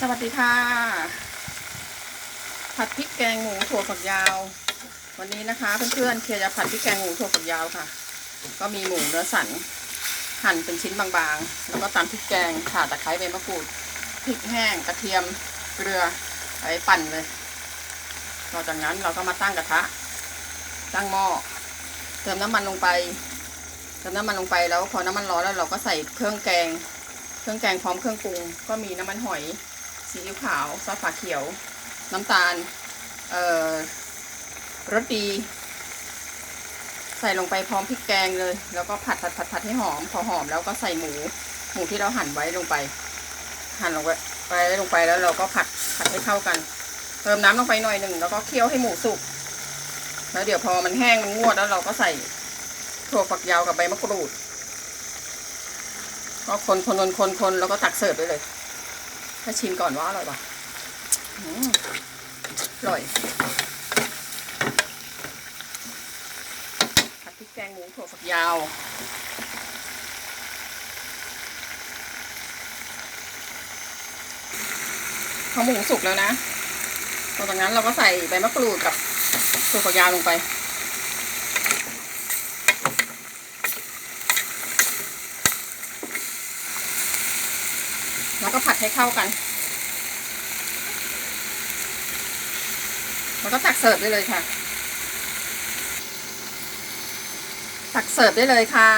สวัสดีค่ะ ผัดพริกแกงหมูถั่วฝักยาว วันนี้นะคะเพื่อนๆเคียร์จะผัดพริกแกงหมูถั่วฝักยาวค่ะ ก็มีหมูเนื้อสันหั่นเป็นชิ้นบางๆ แล้วก็ตามพริกแกงข่าตะไคร้ใบมะกรูดพริกแห้งกระเทียมเกลือไปปั่นเลยต่อจากนั้นเราก็มาตั้งกระทะ ตั้งหม้อเติมน้ำมันลงไปเติมน้ำมันลงไปแล้วพอน้ำมันร้อนแล้วเราก็ใส่เครื่องแกง เครื่องแกงพร้อมเครื่องปรุง ก็มีน้ำมันหอย ซีอิ๊วขาวซอสฝาเขียว น้ำตาล เอ่อรสดี ใส่ลงไปพร้อมพริกแกงเลย แล้วก็ผัดผัดผัดผัดให้หอม พอหอมแล้วก็ใส่หมู หมูที่เราหั่นไว้ลงไป หั่นลงไปไปลงไปแล้วเราก็ผัดผัดให้เข้ากัน เติมน้ำลงไปหน่อยหนึ่งแล้วก็เคี่ยวให้หมูสุก แล้วเดี๋ยวพอมันแห้งมันงวดแล้วเราก็ใส่ถั่วฝักยาวกับใบมะกรูด ก็คนคนคนคนคนแล้วก็ตักเสิร์ฟได้เลย ถ้าชิมก่อนว่าอร่อยปะอืมอร่อยผัดพริกแกงหมูถั่วฝักยาว พอหมูสุกแล้วนะหลังจากนั้นเราก็ใส่ใบมะกรูดกับถั่วฝักยาวลงไป แล้วก็ผัดให้เข้ากัน แล้วก็ตักเสิร์ฟได้เลยค่ะ ตักเสิร์ฟได้เลยค่ะ